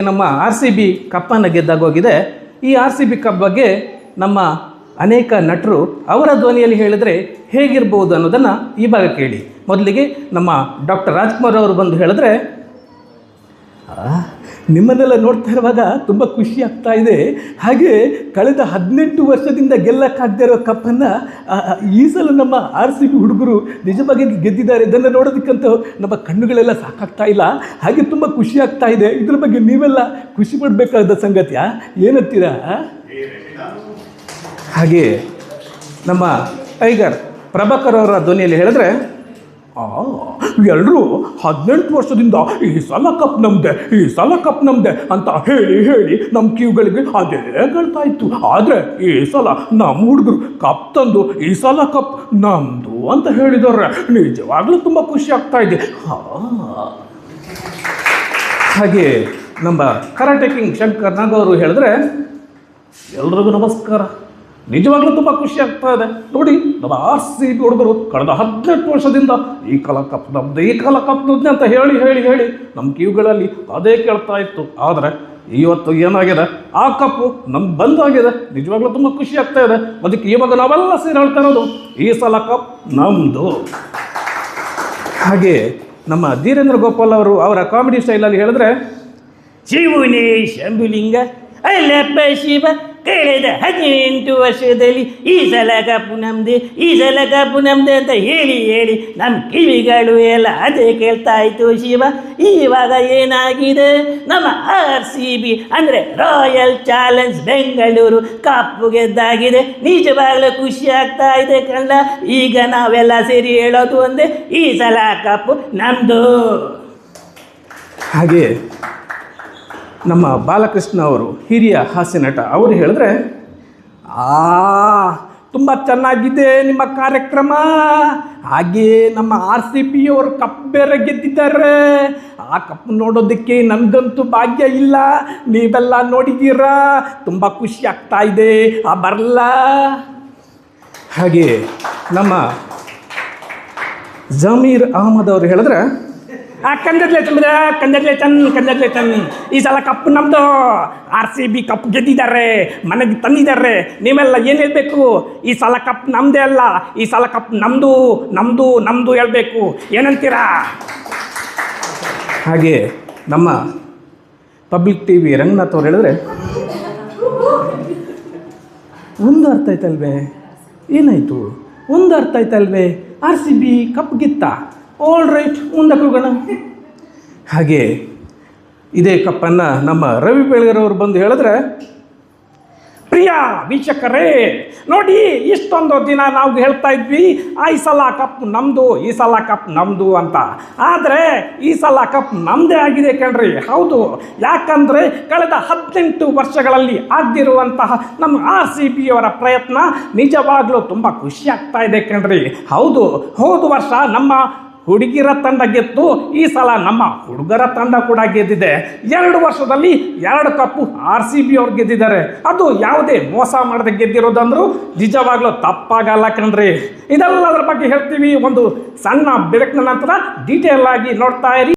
ನಮ್ಮ R C B ಕಪ್ಪನ್ನು ಗೆದ್ದಾಗೋಗಿದೆ ಈ ಆರ್ ಸಿ ಬಿ ಕಪ್ ಬಗ್ಗೆ ನಮ್ಮ ಅನೇಕ ನಟರು ಅವರ ಧ್ವನಿಯಲ್ಲಿ ಹೇಳಿದರೆ ಹೇಗಿರ್ಬೋದು ಅನ್ನೋದನ್ನು ಈ ಭಾಗ ಕೇಳಿ. ಮೊದಲಿಗೆ ನಮ್ಮ ಡಾಕ್ಟರ್ ರಾಜ್ಕುಮಾರ್ ಅವರು ಬಂದು ಹೇಳಿದ್ರೆ ನಿಮ್ಮನ್ನೆಲ್ಲ ನೋಡ್ತಾ ಇರುವಾಗ ತುಂಬ ಖುಷಿ ಆಗ್ತಾ ಇದೆ. ಹಾಗೆ ಕಳೆದ ಹದಿನೆಂಟು ವರ್ಷದಿಂದ ಗೆಲ್ಲಕ್ಕಾಗದೇ ಇರೋ ಕಪ್ಪನ್ನು ಈ ಸಲ ನಮ್ಮ ಆರ್ ಸಿ ಬಿ ಹುಡುಗರು ನಿಜವಾಗಿ ಗೆದ್ದಿದ್ದಾರೆ. ಇದನ್ನು ನೋಡೋದಕ್ಕಂತೂ ನಮ್ಮ ಕಣ್ಣುಗಳೆಲ್ಲ ಸಾಕಾಗ್ತಾ ಇಲ್ಲ. ಹಾಗೆ ತುಂಬ ಖುಷಿ ಆಗ್ತಾ ಇದೆ. ಇದ್ರ ಬಗ್ಗೆ ನೀವೆಲ್ಲ ಖುಷಿ ಪಡಬೇಕಾದ ಸಂಗತಿಯ ಏನಂತೀರಾ ಹಾಗೆ ನಮ್ಮ ಐಗರ್ ಪ್ರಭಾಕರ್ ಅವರ ಧ್ವನಿಯಲ್ಲಿ ಹೇಳಿದ್ರೆ ಎಲ್ಲರೂ ಹದಿನೆಂಟು ವರ್ಷದಿಂದ ಈ ಸಲ ಕಪ್ ನಮ್ದೆ, ಈ ಸಲ ಕಪ್ ನಮ್ದೆ ಅಂತ ಹೇಳಿ ಹೇಳಿ ನಮ್ಮ ಕಿವುಗಳಿಗೆ ಅದೇ ಹೇಳ್ತಾ ಇತ್ತು. ಆದರೆ ಈ ಸಲ ನಮ್ಮ ಹುಡುಗರು ಕಪ್ ತಂದು ಈ ಸಲ ಕಪ್ ನಮ್ದು ಅಂತ ಹೇಳಿದವ್ರೆ ನಿಜವಾಗ್ಲೂ ತುಂಬ ಖುಷಿ ಆಗ್ತಾ ಇದೆ. ಹಾಗೆ ನಮ್ಮ ಕರಾಟೆ ಕಿಂಗ್ ಶಂಕರ್ ನಾಗ್ ಅವರು ಹೇಳಿದ್ರೆ ಎಲ್ರಿಗೂ ನಮಸ್ಕಾರ. ನಿಜವಾಗ್ಲೂ ತುಂಬ ಖುಷಿ ಆಗ್ತಾ ಇದೆ. ನೋಡಿ, ನಮ್ಮ ಆರ್ ಸಿ ಬಿ ಹುಡುಗರು ಕಳೆದ ಹದಿನೆಂಟು ವರ್ಷದಿಂದ ಈ ಕಲ ಕಪ್ ನಮ್ದು ಈ ಕಲ ಕಪ್ ಅಂತ ಹೇಳಿ ಹೇಳಿ ಹೇಳಿ ನಮ್ಮ ಕಿವಿಗಳಲ್ಲಿ ಅದೇ ಕೇಳ್ತಾ ಇತ್ತು. ಆದರೆ ಇವತ್ತು ಏನಾಗಿದೆ? ಆ ಕಪ್ಪು ನಮ್ಗೆ ಬಂದಾಗಿದೆ. ನಿಜವಾಗ್ಲೂ ತುಂಬ ಖುಷಿ ಆಗ್ತಾ ಇದೆ. ಅದಕ್ಕೆ ಇವಾಗ ನಾವೆಲ್ಲ ಸೇರಿ ಹೇಳ್ತಾ ಇರೋದು, ಈ ಸಲ ಕಪ್ ನಮ್ಮದು ಹಾಗೆ ನಮ್ಮ ಧೀರೇಂದ್ರ ಗೋಪಾಲ್ ಅವರು ಅವರ ಕಾಮಿಡಿ ಸ್ಟೈಲಲ್ಲಿ ಹೇಳಿದ್ರೆ, ಶಿವನೇ ಶಂಭುಲಿಂಗ ಶಿವ. ಕಳೆದ ಹದಿನೆಂಟು ವರ್ಷದಲ್ಲಿ, ಈ ಸಲ ಕಪ್ಪು ನಮ್ದೆ ಈ ಸಲ ಕಪ್ಪು ನಮ್ದೆ ಅಂತ ಹೇಳಿ ಹೇಳಿ ನಮ್ಮ ಕಿವಿಗಳು ಎಲ್ಲ ಅದೇ ಕೇಳ್ತಾ ಇತ್ತು ಶಿವ. ಇವಾಗ ಏನಾಗಿದೆ? ನಮ್ಮ ಆರ್ ಸಿ ಬಿ ಅಂದರೆ ರಾಯಲ್ ಚಾಲೆಂಜ್ ಬೆಂಗಳೂರು ಕಪ್ಪು ಗೆದ್ದಾಗಿದೆ. ನಿಜವಾಗ್ಲೂ ಖುಷಿ ಆಗ್ತಾ ಇದೆ ಕಂಡ ಈಗ ನಾವೆಲ್ಲ ಸೇರಿ ಹೇಳೋದು ಒಂದೇ, ಈ ಸಲ ಕಪ್ಪು ನಮ್ಮದು ಹಾಗೆ ನಮ್ಮ ಬಾಲಕೃಷ್ಣ ಅವರು, ಹಿರಿಯ ಹಾಸ್ಯ ನಟ, ಅವರು ಹೇಳಿದ್ರೆ, ಆ, ತುಂಬ ಚೆನ್ನಾಗಿದೆ ನಿಮ್ಮ ಕಾರ್ಯಕ್ರಮ. ಹಾಗೆ ನಮ್ಮ ಆರ್ ಸಿ ಪಿ ಅವರು ಕಪ್ ಬೇರೆ ಗೆದ್ದಿದ್ದಾರೆ. ಆ ಕಪ್ ನೋಡೋದಕ್ಕೆ ನನಗಂತೂ ಭಾಗ್ಯ ಇಲ್ಲ. ನೀವೆಲ್ಲ ನೋಡಿದ್ದೀರಾ ತುಂಬ ಖುಷಿ ಆಗ್ತಾ ಇದೆ. ಆ ಬರಲ್ಲ ಹಾಗೆ ನಮ್ಮ ಜಮೀರ್ ಅಹಮದ್ ಅವರು ಹೇಳಿದ್ರೆ ಆ ಕಂಗ್ರಾಚುಲೇಷನ್ ಕಂದದ್ಲೆ ಕಂಗ್ರಾಚುಲೇಷನ್ ಈ ಸಲ ಕಪ್ ನಮ್ಮದು ಆರ್ ಸಿ ಬಿ ಕಪ್ ಗೆದ್ದಿದ್ದಾರೆ, ಮನೆಗೆ ತಂದಿದ್ದಾರೆ. ನೀವೆಲ್ಲ ಏನು ಹೇಳಬೇಕು? ಈ ಸಲ ಕಪ್ ನಮ್ಮದೇ ಅಲ್ಲ, ಈ ಸಲ ಕಪ್ ನಮ್ಮದು ನಮ್ಮದು ನಮ್ಮದು ಹೇಳಬೇಕು. ಏನಂತೀರಾ? ಹಾಗೆ ನಮ್ಮ ಪಬ್ಲಿಕ್ ಟಿ ವಿ ರಂಗನಾಥ್ ಅವ್ರು ಹೇಳಿದ್ರೆ, ಒಂದು ಅರ್ಥ ಆಯ್ತಲ್ವೇ? ಏನಾಯಿತು? ಒಂದು ಅರ್ಥ ಆಯ್ತಲ್ವೇ? ಆರ್ ಸಿ ಬಿ ಕಪ್ ಗೆತ್ತ? ಆಲ್ ರೈಟ್ ಮುಂದಕ್ಕೆ ಹೋಗೋಣ ಹಾಗೆ ಇದೇ ಕಪ್ಪನ್ನು ನಮ್ಮ ರವಿ ಬೆಳಗೆರವರು ಬಂದು ಹೇಳಿದ್ರೆ, ಪ್ರಿಯ, ವೀಕ್ಷಕರೇ, ನೋಡಿ ಇಷ್ಟೊಂದು ದಿನ ನಾವು ಹೇಳ್ತಾ ಇದ್ವಿ ಆ ಈ ಸಲ ಕಪ್ ನಮ್ಮದು ಈ ಸಲ ಕಪ್ ನಮ್ಮದು ಅಂತ. ಆದರೆ ಈ ಸಲ ಕಪ್ ನಮ್ಮದೇ ಆಗಿದೆ ಕಣ್ರಿ. ಹೌದು, ಯಾಕಂದರೆ ಕಳೆದ ಹದಿನೆಂಟು ವರ್ಷಗಳಲ್ಲಿ ಆಗದಿರುವಂತಹ ನಮ್ಮ ಆರ್ ಸಿ ಬಿ ಅವರ ಪ್ರಯತ್ನ ನಿಜವಾಗ್ಲೂ ತುಂಬ ಖುಷಿ ಆಗ್ತಾ ಇದೆ ಕಣ್ರಿ. ಹೌದು, ಹೋದ ವರ್ಷ ನಮ್ಮ ಹುಡುಗಿರ ತಂಡ ಗೆದ್ದು ಈ ಸಲ ನಮ್ಮ ಹುಡುಗರ ತಂಡ ಕೂಡ ಗೆದ್ದಿದೆ. ಎರಡು ವರ್ಷದಲ್ಲಿ ಎರಡು ಕಪ್ಪು ಆರ್ ಸಿ ಬಿ ಅವ್ರು ಗೆದ್ದಿದ್ದಾರೆ. ಅದು ಯಾವುದೇ ಮೋಸ ಮಾಡದೆ ಗೆದ್ದಿರೋದಂದ್ರು ನಿಜವಾಗ್ಲೂ ತಪ್ಪಾಗಲ್ಲ ಕಣ್ರಿ. ಇದೆಲ್ಲದರ ಬಗ್ಗೆ ಹೇಳ್ತೀವಿ. ಒಂದು ಸಣ್ಣ ಬ್ರೇಕ್ನ ನಂತರ ಡೀಟೇಲ್ ಆಗಿ ನೋಡ್ತಾ ಇರಿ.